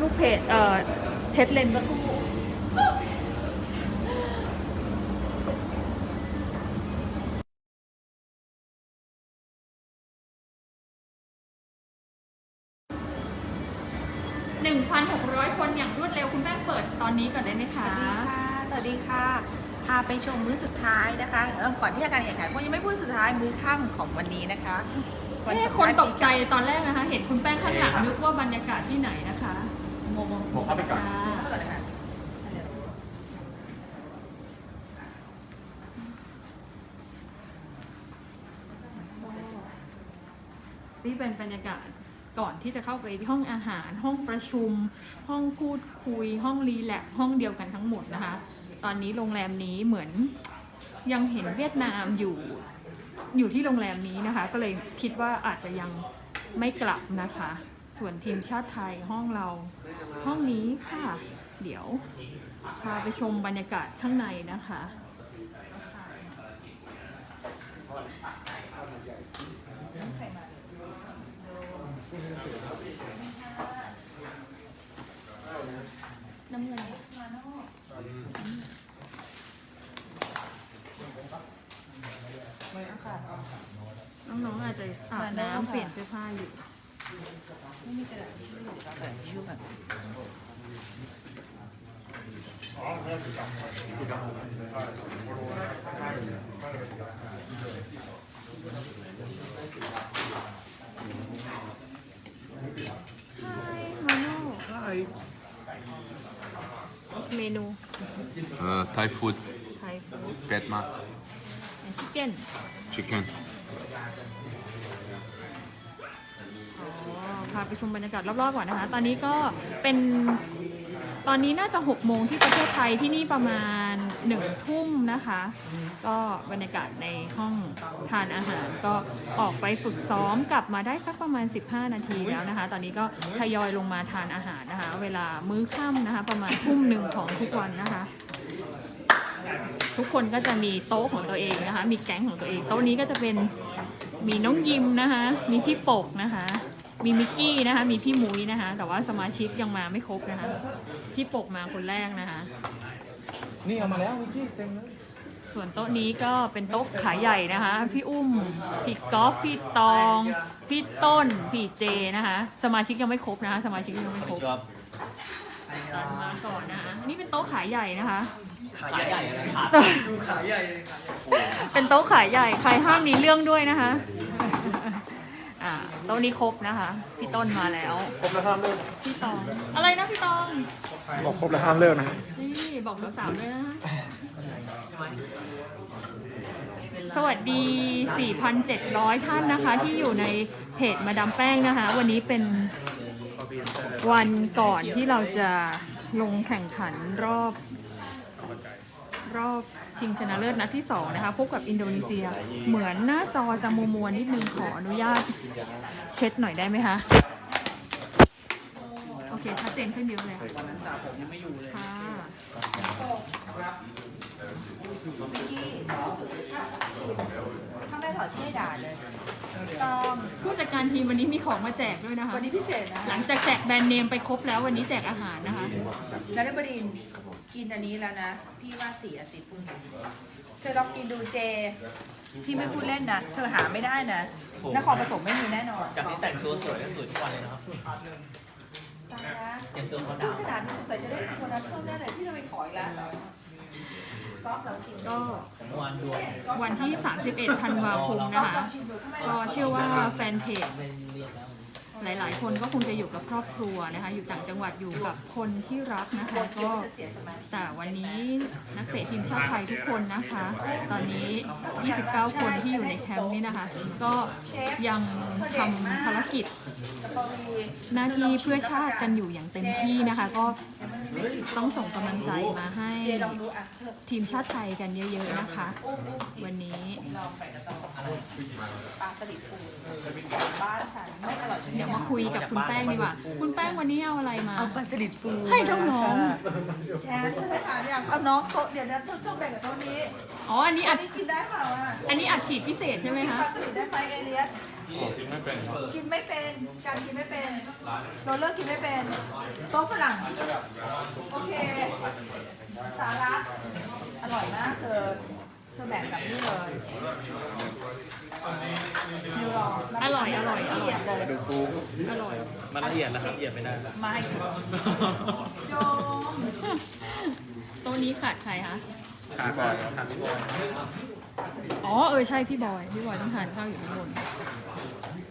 ลูกเพจเอ่อเช็ดเลนส์สักครู่หนึ่งพันหกร้อยคนอย่างรวดเร็วคุณแม่เปิดตอนนี้ก่อนได้ไหมสคะวัสดีค่ะสวัสดีค่ะ พาไปชมมื้อสุดท้ายนะคะเอิ่มก่อนที่จะการแข่งขันเพราะยังไม่พูดสุดท้ายมื้อค่ำของวันนี้นะคะวันเอ๊ะสุดคนท้ายตกใจตอนแรกนะคะ เห็นคุณแป้งข้างหลังนึกว่าบรรยากาศที่ไหนนะคะโมโม บอกเข้าไปก่อนค่ะเข้าก่อนนะคะนี่เป็นบรรยากาศก่อนที่จะเข้าไปที่ห้องอาหาร ห้องประชุม ห้องพูดคุย ห้องรีแลกซ์ห้องเดียวกันทั้งหมดนะคะ ตอนนี้โรงแรมนี้เหมือนยังเห็นเวียดนามอยู่อยู่ที่โรงแรมนี้นะคะ ก็เลยคิดว่าอาจจะยังไม่กลับนะคะ ส่วนทีมชาติไทยห้องเราห้องนี้ค่ะ เดี๋ยวพาไปชมบรรยากาศข้างในนะคะน้ำเงินน้องๆอาจจะอาบน้ำเปลี่ยนเสื้อผ้าอยู่ ไม่มีกระดาษทิชชู่กระดาษทิชชู่แบบ มาโน่เมนู Uh, Thai food, ไทยฟู้ด Vietnam, แอนชิคเก้น chicken. พาไปชมบรรยากาศรอบๆก่อนนะคะ ตอนนี้ก็เป็นตอนนี้น่าจะ6โมงที่ประเทศไทยที่นี่ประมาณ1ทุ่มนะคะ ก็บรรยากาศในห้องทานอาหาร ก็ออกไปฝึกซ้อมกลับมาได้สักประมาณ 15 นาทีแล้วนะคะ ตอนนี้ก็ทยอยลงมาทานอาหารนะคะ เวลามื้อค่ำนะคะ ประมาณทุ่มหนึ่งของทุกวันนะคะทุกคนก็จะมีโต๊ะของตัวเองนะคะ มีแก๊งของตัวเอง โต๊ะนี้ก็จะเป็น มีน้องยิมนะคะ มีพี่ปกนะคะ มีมิกกี้นะคะ มีพี่มุ้ยนะคะ แต่ว่าสมาชิกยังมาไม่ครบนะคะ พี่ปกมาคนแรกนะคะ นี่เอามาแล้ววิกกี้เต็มเลย ส่วนโต๊ะนี้ก็เป็นโต๊ะขายใหญ่นะคะ พี่อุ้ม พี่ก๊อฟ พี่ตอง พี่ต้น พี่เจนะคะ สมาชิกยังไม่ครบนะคะ สมาชิกยังไม่ครบ ตันมาก่อนนะคะนี่เป็นโต๊ะขายใหญ่นะคะ ขายใหญ่เลยขาดดูขายใหญ่เลยขายใหญ่เป็นโต๊ะขายใหญ่ใครห้ามมีเรื่องด้วยนะคะอ่าโต๊ะนี้ครบนะคะ พี่ต้นมาแล้ว ครบแล้วห้ามเลิกพี่ตอง อะไรนะพี่ตอง บอกครบแล้วห้ามเลิกนะฮะนี่บอกสาวๆด้วยนะสวัสดี 4,700 ท่านนะคะ ที่อยู่ในเพจมาดามแป้งนะคะ วันนี้เป็น วันก่อนที่เราจะลงแข่งขันรอบรอบชิงชนะเลิศนัดที่ 2 นะคะ พบกับอินโดนีเซีย เหมือนหน้าจอจะมัวมัวนิดนึงขออนุญาต เช็ดหน่อยได้ไหมคะ โอเคชัดเจนขึ้นเยอะเลยวันนั้นสาผมยังไม่อยู่เลยค่ะมิกกี้ถ้าไม่ถอดที่ให้ด่าเลย ต้องผู้จัดการทีมวันนี้มีของมาแจกด้วยนะคะ วันนี้พิเศษนะหลังจากแจกแบรนด์เนมไปครบแล้ววันนี้แจกอาหารนะคะนฤบดินทร์กินอันนี้แล้วนะ พี่ว่าสี่อาสิบพรุ่งนี้เธอลองกินดูเจพี่ไม่พูดเล่นนะ เธอหาไม่ได้นะนครปฐมไม่มีแน่นอนจากนี้แต่งตัวสวยก็สวยทุกวันเลยนะครับตายแล้วเตรียมตัวเขาพูดาดวขนาดนี้สงสัยจะได้ตัวนั้นเพิ่มแน่เลยพี่จะไปขออีกแล้ว ก็วันดวงวันที่ 31 ธันวาคมนะคะ ก็เชื่อว่าแฟนเพจ หลาย ๆ คนก็คงจะอยู่กับครอบครัวนะคะ อยู่ต่างจังหวัดอยู่กับคนที่รักนะคะก็แต่วันนี้นักเตะทีมชาติไทยทุกคนนะคะ ตอนนี้ 29 คนที่อยู่ในแคมป์นี้นะคะ ก็ยังทำภารกิจ หน้าที่เพื่อชาติกันอยู่อย่างเต็มที่นะคะ ก็ต้องส่งกำลังใจมาให้ทีมชาติไทยกันเยอะ ๆ นะคะ วันนี้ปลาสลิดปูบ้านฉันไม่อร่อยจริงมาคุยกับคุณแป้งดีกว่า คุณแป้งวันนี้เอาอะไรมา เอาปลาสลิดฟูให้น้องแชร์ไปทานยังเอาน้องโต๊ะเดี๋ยวนะโต๊ะแบ่งกับโต๊ะนี้อ๋อ อันนี้อัอันดนี้กินได้เปล่าอะอันนี้อัดฉีดพิเศษใช่ไหมคะปลาสลิดได้ไหมเอเลียสกินไม่เป็นกินไม่เป็นการกินไม่เป็นโรลเลอร์กินไม่เป็นโต๊ะฝรั่งโอเคสาระอร่อยมากเธอ เธอแบ่งกับนี่เลยนิวรออร่อย อร่อยอร่อยละเอียดเลยอร่อย มันละเอียดแล้วครับละเอียดไม่ได้แล้ว มาให้กินโยมโต๊ะนี้ขาดใครคะ ขาก่อนขาพี่บอยอ๋อ เออ ใช่ พี่บอย พี่บอยต้องทานข้าวอยู่ข้างบน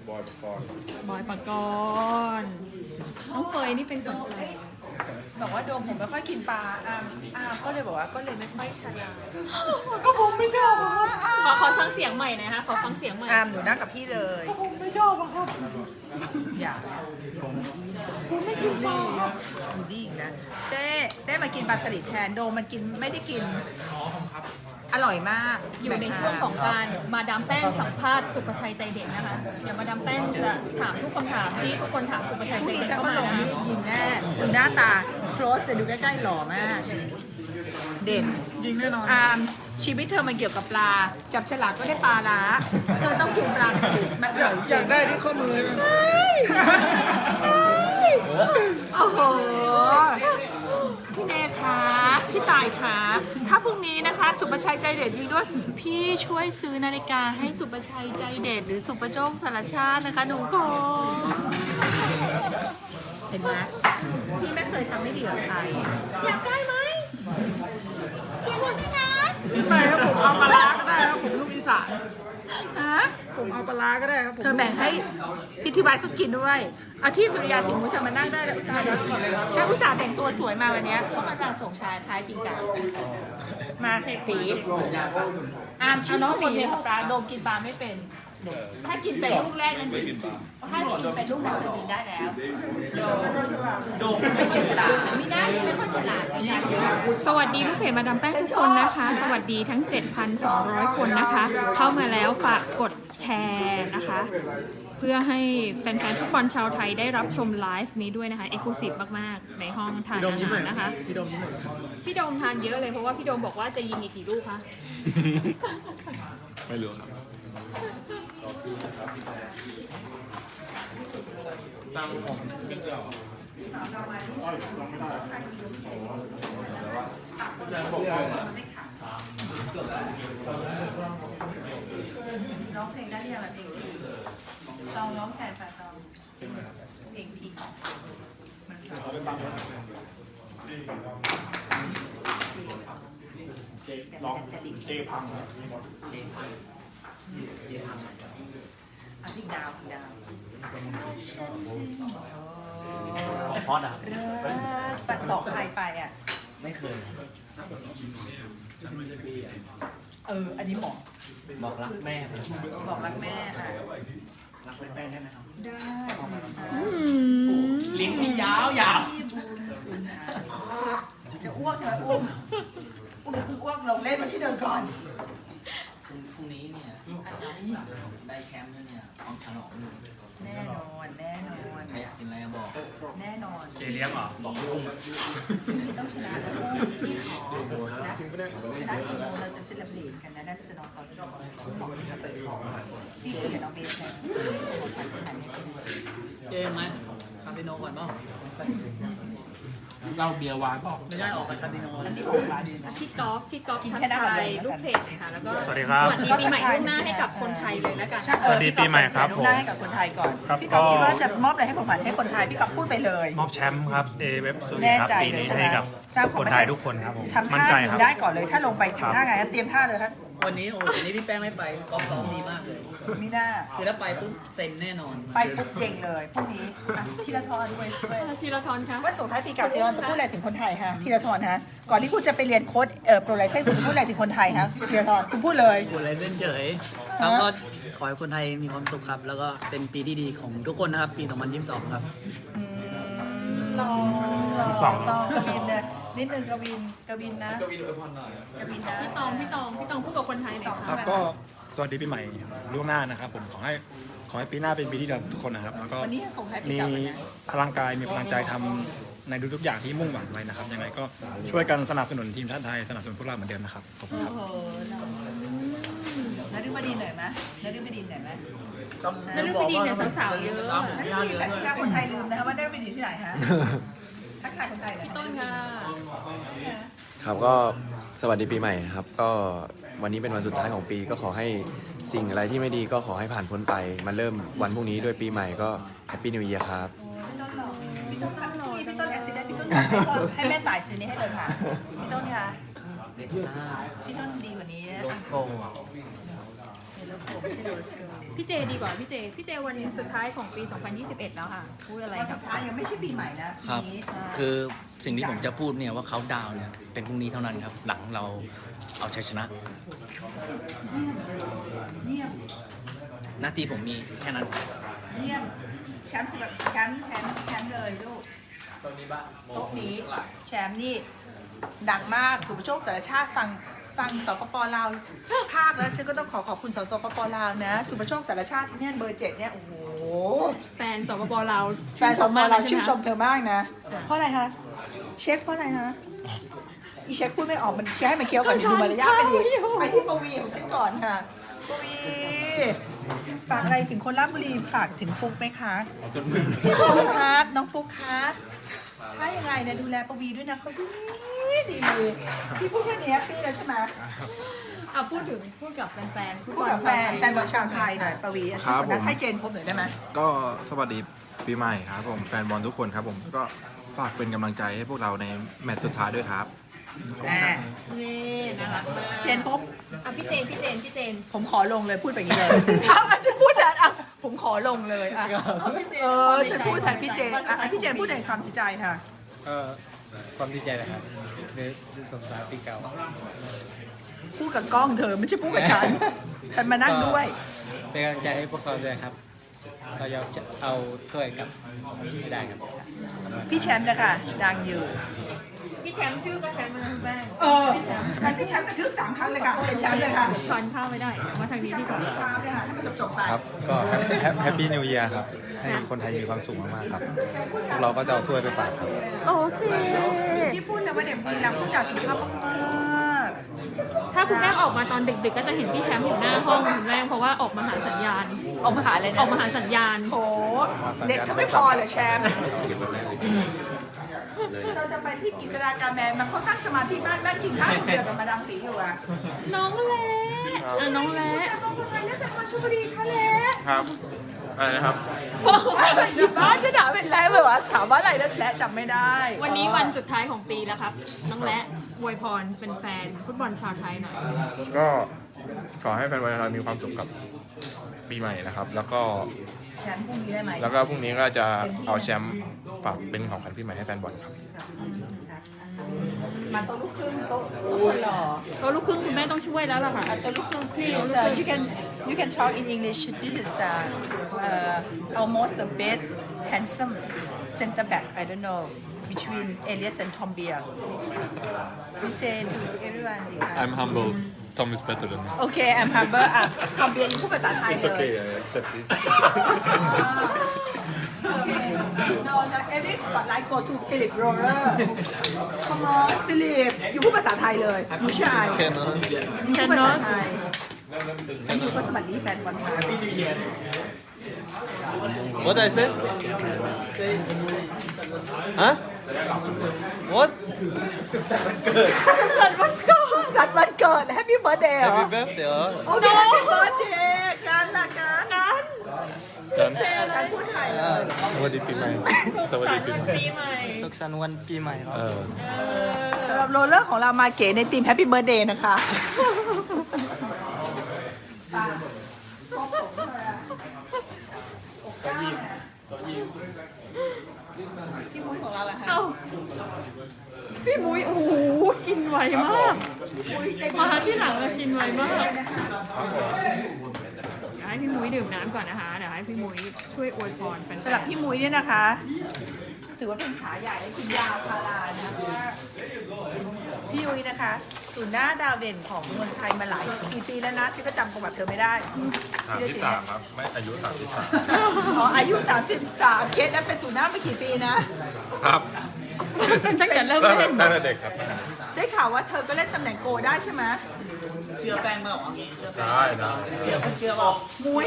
บอยปกรณ์บอยปกรณ์น้องเฟยนี่เป็นคนไทย บอกว่าโดมผมไม่ค่อยกินปลาอ่าอ่าก็เลยบอกว่าก็เลยไม่ค่อยชนะก็ผมไม่ชอบขอขอฟังเสียงใหม่หน่อยนะคะขอฟังเสียงใหม่ อามหนูนั่งกับพี่เลยผมไม่ชอบอะครับ อย่าผมไม่กินปลาดูดีอีกนะเต้เต้มากินปลาสลิดแทนโดมมันกินไม่ได้กินอร่ อยมากอยู่ในช่วงของการมาดามแป้งสัมภาษณ์สุประชัยใจเด็ดนะคะ เดี๋ยวมาดามแป้งจะถามทุกคำถามที่ทุกคนถามสุประชัยพใจรุ่งนี้เด็ดถ้าเข้าก็มาลงนะคะนี่ยิงแน่ดูหน้าตา close แต่ดูใกล้ๆหล่อมาก เด่น ยิงแน่นอน อามชีวิตเธอมันเกี่ยวกับปลา จับฉลากก็ได้ปลาละเธอต้องกินปลาสลิดมันอร่อยจอริยากงได้ที่ข้อมือใช่โอ้โห พี่เนคะพี่ตายคะถ้าพรุ่งนี้นะคะ สุประชัยใจเด็ดยิงด้วย พี่ช่วยซื้อนาฬิกาให้สุประชัยใจเด็ดหรือสุประโชคสารชาตินะคะหนูขอเห็นไหมพี่ไม่เคยทำไม่ดีกับใครอยากได้ไหมอยากได้นะไหนครับผมเอาปลาร้าก็ได้ครับผมลูกอีสานฮะ ผมเอาปลาร้าก็ได้ครับผมเธอแบ่งให้พิธีวัฒน์ก็กินด้วย เอาที่สุริยาสิงห์มุ้ยเธอมานั่งได้แล้วฉันอุตส่าห์แต่งตัวสวยมาวันเนี้ยเพราะมาการส่งชายท้ายปีเก่ามาตีอ่านชื่อน้องคนเดียวกับปลาโดมกินปลาไม่เป็น ถ้ากินเป็นลูกแรกนั้นดีถ้ากินเป็นลูกนั้นจะกินได้แล้ว โดมไม่เก่งฉลาดไม่ได้ไม่ค่อยฉลาดในการเยอะสวัสดีลูกเพจมาดามแป้งทุกคนนะคะ สวัสดีทั้ง 7,200 คนนะคะ เข้ามาแล้วฝากกด แชร์นะคะ เพื่อให้แฟนๆฟุตบอลชาวไทยได้รับชมไลฟ์นี้ด้วยนะคะเอกลุศิมากๆ ในห้องทานอาหารนะคะ พี่ดมยิ้มหน่อยพี่โดมทานเยอะเลยเพราะว่าพี่โดมบอกว่าจะยิงอีกกี่ลูกคะไม่รู้ครับร้องเพลงได้ยังล่ะเพลงพี่ลองร้องแทนแฟนลองเพลงพี่มันร้องจะดิ่งเจพังเจพังเจพังอะพี่ดาวพี่ดาวขอพอดอะปัดบอใครไปอะ ไม่เคยเออ อันนี้เหมาะบอกรักแม่ไปบอกรักแม่อะรักแม่ได้ไหมครับได้อืมลิ้นนี่ยาวยาวพี่บุญจะอ้วกใช่ไหมอ้วกอ้วกอ้วกลงเล่นมาที่เดิมก่อนพรุ่งนี้เนี่ยได้แชมป์แล้วเนี่ยของฉลองอยู่ แน่นอนแน่นอนใครอยากกินอะไรบอกแน่นอนเจเลี้ยงเหรอบอกลุงพี่ต้องชนะแล้วก็พี่ขอนะชนะกี่โมงเราจะเซเลบรตกันนะน่าจะนอนตอนที่บอกที่จะเปิดของพี่คุยกับน้องเบสแล้วเกมไหมคาสิโนก่อนเปล่า เราเบียร์วานบอกไม่ได้ออกไปคาสิโนอันนี้ของร้านนี้พี่กอล์ฟพี่กอล์ฟกินทักแค่หน้าทายบันไดลูกเพจนะคะแล้วก็สวัสดีครับสวัสดีปีใหม่ล่วงหน้าให้กับคนไทยเลยแล้วกันสวัสดีปีใหม่ครับผมได้ให้กับคนไทยก่อนครับพี่ก๊อฟก็คิดว่าจะมอบอะไรให้ของขวัญให้คนไทยพี่ก๊อฟพูดไปเลย มอบแชมป์ครับเอเว็บสุริแน่ครับใจปีเลยนี้ใช่ไหมให้กับสร้างวามคนไทยทุกคนครับผมทำมั่นท่าใจหครับนูได้ก่อนเลยถ้าลงไปทำท่าไงเตรียมท่าเลยครับวันนี้โอ้วันนี้พี่แป้งไม่ไปกอล์ฟซ้อมดีมากเลยเมีหน้า คือถ้าไปปุ๊บเซ็นแน่นอนไปปุ๊บเก่งเลยพรุ่งนี้อะทีละทอนด้วยด้วยทีละทอนคะวันส่งท้ายปีเก่าทีละทอนจะพูดอะไรถึงคนไทยฮะทีละทอนฮะก่อนที่คุณจะไปเรียนโค้ดเอ่อโปรไลเซนคุณจะพูดอะไรถึงคนไทยฮะทีละทอนคุณพูดเลยพูดอะไรเล่นเฉยครับก็ขอให้คนไทยมีความสุขครับ แล้วก็เป็นปีที่ดีของทุกคนนะครับ ปี 2022 ครับอืมรอรอสองต่อกวินเนี่ยนิดนึงกวินกวินนะกวินอวยพรหน่อยกวินนะ พี่ตองพี่ตองพี่ตองพูดกับคนไทยหน่อยครัค่ะบก็ สวัสดีปีใหม่ล่วงหน้านะครับ ผมขอให้ขอให้ปีหน้าเป็นปีที่ดีกับทุกคนนะครับ แล้วก็วันนี้ส่งท้ายปีมีเก่าเลยนะพลังกายมีพลังใจทำในทุกๆอย่างที่มุ่งหวังไว้นะครับยังไงก็ช่วยกันสนับสนุนทีมชาติไทยสนับสนุนพวกเราเหมือนเดิมนะครับขอบคุณครับโอ้โหนฤบดีหน่อยไหมนฤบดีหน่อยไหมนั่นเรื่องไม่ดีเนี่ยสาวๆเยอะนฤบดีแต่ถ้าคนไทยลืมนะคะว่านฤบดีที่ไหนฮะทักทายคนไทยหน่อยต้นค่ะ ครับก็สวัสดีปีใหม่นะครับ ก็ วันนี้เป็นวันสุดท้ายของปีก็ขอให้สิ่งอะไรที่ไม่ดีก็ขอให้ผ่านพ้นไป มันเริ่มวันพรุ่งนี้ด้วยปีใหม่ก็แฮปปี้นิว e ย r ครับ พี่ต้นครับพี่พี่ต้นแอคซิเดนต์พี่ต้นให้แม่ต่ายซื้อนี้ให้เลยค่ะ พี่ต้นคะพี่ต้นดีกว่านี้โลโก้ไม่ใช่โลโก้ พี่เจดีกว่าพี่เจ พี่เจวันสุดท้ายของปี 2021 แล้วค่ะ พูดอะไรวันครัสุบดท้ายยังไม่ใช่ปีใหม่นะครัปีบนี้คือสิ่งที่ผมจะพูดเนี่ยว่าเขาดาวน์เนี่ยเป็นพรุ่งนี้เท่านั้นครับ หลังเราเอาชัยชนะ เยี่ยม หน้าที่ผมมีแค่นั้น เยี่ยม แชมป์สำหรับแชมป์แชมป์แชมป์เลยลูกตรงนี้บ้างโต๊ะนี้ แชมป์นี่ ดังมาก สุภโชคสารชาติฟัง ฟังสปปลาวภาคแล้วฉันก็ต้องขอขอบคุณสสปปลาวนะ สุภโชคสารชาติเนี่ยเบอร์เจ็ดเนี่ยโอ้โหแฟนสปปลาวแฟนสปปลาวชื่นชมเธอมากนะ เพราะอะไรคะเชฟเพราะอะไรนะอีเชฟพูดไม่ออกมันเคี้ยวให้มันเคี้ยวก่อนเดี๋ยวดูมารยาทไม่ดีไปที่ปวีของฉันก่อนค่ะปวีฝากอะไรถึงคนราชบุรีฝากถึงฟุกไหมคะพี่ฟุกครับน้องฟุกครับ ถ้ายังไงเนี่ยดูแลปวีด้วยนะเขาดีดีพี่พูดแค่นี้แฮปปี้แล้วใช่ไหมอะพูดถึงพูดกับแฟนๆฟุตพูบดอลกับแฟชาวนไทยแฟนบอลชาวไทยหน่อยปวีอาชีพคนนั้นให้เจนพบหน่อยได้ไหมก็สวัสดีปีใหม่ครับผมแฟนบอลทุกคนครับผมก็ฝากเป็นกำลังใจให้พวกเราในแมตช์สุดท้ายด้วยครับอ่านี่น่ารักมาก เจนพบ อะพี่เจนพี่เจนพี่เจนผมขอลงเลยพูดแบบนี้เลยเอาอะฉันพูดแทนอะผมขอลงเลยอะเออฉันพูดแทนพี่เจนอะพี่เจนพูดในความในใจค่ะ ก็ความดีใจนะครับในในสงท้ายปีเก่าพูดกับกล้องเธอไม่ใช่พูดกับฉัน ฉันมานั่งด้วย เป็นกำลังใจให้พวกเราด้วยครับ เราจะเอาถ้วยกลับให้ได้ครับ พี่แชมป์นะคะดังอยู่ พี่แชมป์ชื่อก็แชมป์มาคุณแป้งเออกันพี่แชมป์กระทึกสามครั้งเลยค่ะเป็นแชมป์เลยค่ะช้อนข้าวไม่ได้มาทางพี่นี้แชมดีป์กกระว่าทึกครั้งเลยค่ะให้มันจบๆไปครับ ก็แฮปปี้นิว e ย r ครับ ให้คนไทยมีความสุขมากๆครับ พวกเราก็จะเอาถ้วยไปฝากครับ โอเค ที่พูดเลยว่าเด็กบุรีรัมย์ผู้จัดสุขภาพมากถ้าคุณแป้งออกมาตอนดึกๆ ก็จะเห็นพี่แชมป์อยู่หน้าห้องคุณแป้งเพราะว่าออกมาหาสัญญาณๆออกมาหาอะไรอนะอกมาหาสัญญาณโอ้เด็กเขาไม่พอเหรอแชมป์ เราจะไปที่กิษดาการแมนมาเขาตั้งสมาธิมากนั่งกินข้าวคนเดียวกับมาดามตีอยู่อะน้องเละอะน้องเละแต่บอกคนไทยแล้วแต่คนชุบดีค่ะเละครับอะไรนะครับหยิบบ้านจะถามเป็นไรแบบว่าถามว่าอะไรแล้วและจำไม่ได้ วันนี้วันสุดท้ายของปีแล้วครับ น้องและอวยพรเป็นแฟนฟุตบอลชาวไทยหน่อย ก็ ขอให้แฟนบอลเรามีความสุขกับปีใหม่นะครับ แล้วก็แชมป์พรุ่งนี้ได้ไหมแล้วก็พรุ่งนี้ก็จะเอาแชมป์ฝากเป็นของขวัญปีใหม่ให้แฟนบอลครับ มาโต๊ะลูกครึ่งโต๊ะโต๊ะคนหล่อก็ลูกครึ่งคุณแม่ต้องช่วยแล้วล่ะค่ะอะโต๊ะลูกครึ่ง please uh, you can you can talk in English this is uh, uh, almost the best handsome center back I don't know between Elias and Tom Beer we say to everyone uh, I'm humble. Tom is better than me. okay I'm humble อ่ะ Tom Beer อยู่พูดภาษาไทยเลย I accept this. Okay. No, no, every spotlight go to Philip Roller. Come on, Philip. อยู่พูดภาษาไทยเลยผู้ชายอยู่พูดภาษาไทยอันนี้ก็สมัครนี้แฟนบอลไทย What I say Huh What สัตว์วันเกิด ิ สัตว์วันเกิดแฮปปี้เบิร์ดเดย์ Happy birthday เหรอโอเคแฮปปี้เบิร์ดเดย์การละการการนการพูดไทยสวัสดีปีใหม่ สวัสดีปีใหม่สุขสันต์วันปีใหม่เออสำหรับโรลเลอร์ของเรามาเก๋ในทีมแฮปปี้เบิร์ดเดย์นะคะยิ้ม พี่มุ้ยของเราแหละค่ะพี่มุ้ยโอ้โหกินไวมากมาที่หลังเรากินไวมากเดี๋ให้พี่มุ้ยดื่มน้ำก่อนนะคะเดี๋ยวให้พี่มุ้ยช่วยอวยพรเป็นสำหรับพี่มุ้ยเนี่ยนะคะ ถือว่าเป็นขาใหญ่ให้คุณยาพารานะคะพี่มุ้ยนะคะ ศูนย์หน้าดาวเด่นของเมืองไทยมาหลายกี่ปีแล้วนะฉันก็จำประวัติเธอไม่ได้สามที่สามครับ ไม่อายุสามที่สามอ๋ออายุ33เคสนั้นเป็นศูนย์หน้าไม่กี่ปีนะครับตั้งแต่เริ่มเล่นตั้งแต่เด็กครับได้ข่าวว่าเธอก็เล่นตำแหน่งโกได้ใช่ไหมเชื่อแป้งเมื่อวานนี้เชื่อแป้งได้ได้เชื่อเชื่อบอกมุ้ย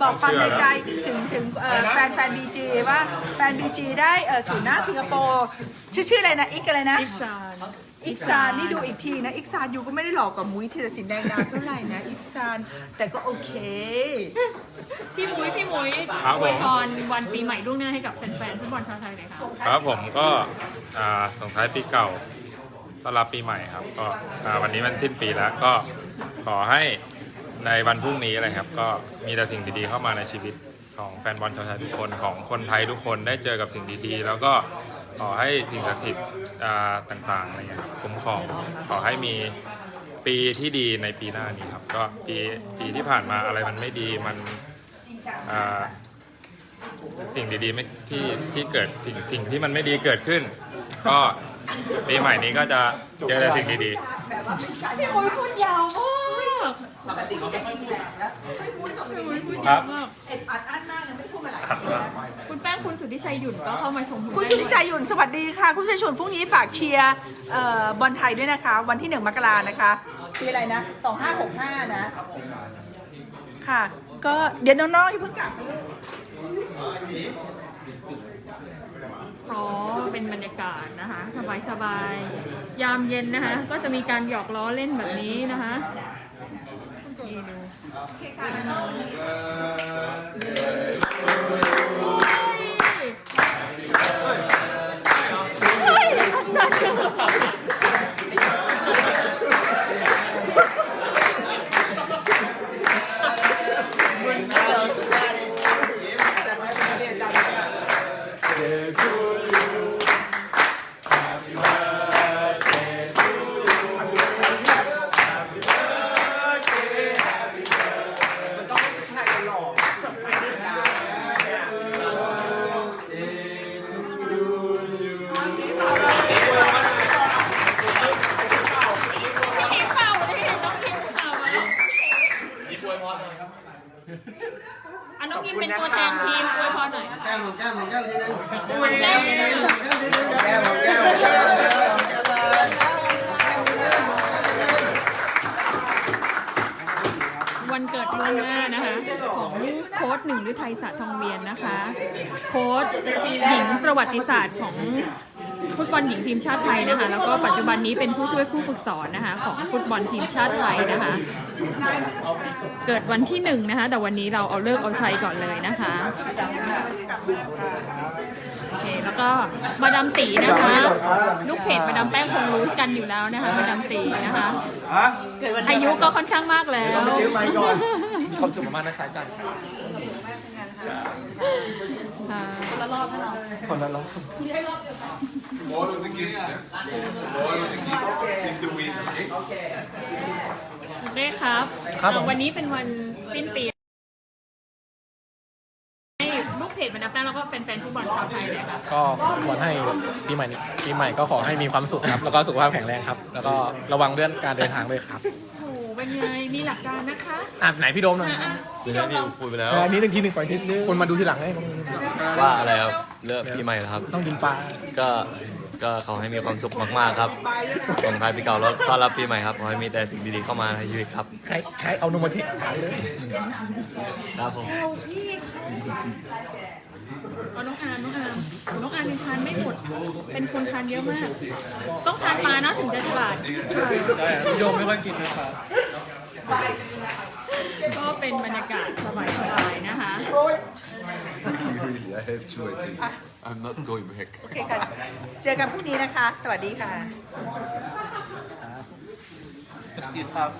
บอกความในใจถึงถึงเอ่อแฟนแฟนบีจีว่าแฟนบีจีได้เอ่อศูนย์หน้าสิงคโปร์ชื่อชื่ออะไรนะอีกอะไรนะอีกซาน อิกซานนี่ดูอีกทีนะ อิกซานอยู่ก็ไม่ได้หลอกกับมุ้ยธีรศิลป์แดงดาเท่าไหร่นะ อิกซานแต่ก็โอเค พี่มุ้ยพี่มุ้ยครับผม อวยพรวันปีใหม่ล่วงหน้าให้กับแฟนๆฟุตบอลชาวไทยหน่อยค่ะครับผมก็อ่าส่งท้ายปีเก่าต้อนรับปีใหม่ครับ ก็อ่าวันนี้มันสิ้นปีแล้วก็ขอให้ในวันพรุ่งนี้อะไรครับ ก็มีแต่สิ่งดีๆเข้ามาในชีวิตของแฟนบอลชาวไทยทุกคนของคนไทยทุกคนได้เจอกับสิ่งดีๆ แล้วก็ขอให้สิ่งศักดิ์สิทธิ์อ่า ต่างๆอะไรเงี้ยครับคุ้มครองขอให้มีปีที่ดีในปีหน้านี้ครับ ก็ปีปีที่ผ่านมาอะไรมันไม่ดีมันอ่าสิ่งดีๆไม่ที่ที่เกิดสิ่งสิ่งที่มันไม่ดีเกิดขึ้น ก็ปีใหม่นี้ก็จะเจอแต่สิ่งดีพี่มุ้ยพูดยาวมากปกติก็จะกินแหลกแล้วไม่พูดตรงพี่นี้มุ้ยพูดครัยาวบมากเอ็ดอัดอั้น คุณแป้งคุณสุทธิชัยหยุ่นก็เข้ามาชมคุณชุติชัยหยุ่นสวัสดีค่ะ คุณชุติชัยหยุ่นพรุ่งนี้ฝากเชียร์เอ่อบอลไทยด้วยนะคะ วันที่หนึ่งมกรานะคะปีอะไรนะสองห้าหกห้านะ ค่ะ ก็เดี๋ยวน้องๆอย่าเพิ่งกลับอ๋อเป็นบรรยากาศนะคะสบายๆยามเย็นนะคะ ก็จะมีการหยอกล้อเล่นแบบนี้นะคะนี่ดู เค้ดหนึ่งฤทัยศาสตร์ทองเวียนนะคะ โค้ดหญิงประวัติศาสตร์ของฟุตบอลหญิงทีมชาติไทยนะคะ แล้วก็ปัจจุบันนี้เป็นผู้ช่วยผู้ฝึกสอนนะคะ ของฟุตบอลทีมชาติไทยนะคะ เกิดวันที่หนึ่งนะคะ แต่วันนี้เราเอาเลิกเอาชัยก่อนเลยนะคะโอเคแล้วก็มาดามตีนะคะลูกเพจมาดามแป้งคงรู้กันอยู่แล้วนะคะมาดามตีนะคะอายุก็ค่อนข้างมากแล้วมี ความสุขมากๆนะคะอาจารย์ค่ะคนละรอบโอเคครับครับผมอ่าวันนี้เป็นวันสิ้นปีให้ลูกเพจมาดามแป้งแล้วก็แฟนๆฟุตบอลชาวไทยเลยค่ะก็ขอให้ปีใหม่นี้ปีใหม่ก็ขอให้มีความสุขครับ แล้วก็สุขภาพแข็งแรงครับ แล้วก็ระวังเรื่องการเดินทางด้วยครับ โอ้โหเป็นไง มีหลักการนะคะอะไหนพี่โดมหน่อยอะอะพี่โดมลองพูดไปแล้วอันนี้หนึ่งทีหนึ่งปล่อยทีนึงคนมาดูทีหลังให้ว่าอะไรครับ เลือกปีใหม่เหรอครับ ต้องกินปลาก็ก็ขอให้มีความสุขมากๆครับส่งท้ายปีเก่าแล้วต้อนรับปีใหม่ครับ ขอให้มีแต่สิ่งดีๆเข้ามาในชีวิตครับใครใครเอานมมาทิ้งเลยครับผม เอาพี่เอาน้องอามน้องอามโอ้น้องอามยังทานไม่หมด เป็นคนทานเยอะมาก ต้องทานปลานะถึงจะฉลาด พี่โดมไม่ค่อยกินนะครับ ก็เป็นบรรยากาศสบายๆนะคะ I'm not going back โอเคค่ะ เจอกันพรุ่งนี้นะคะ สวัสดีค่ะครับ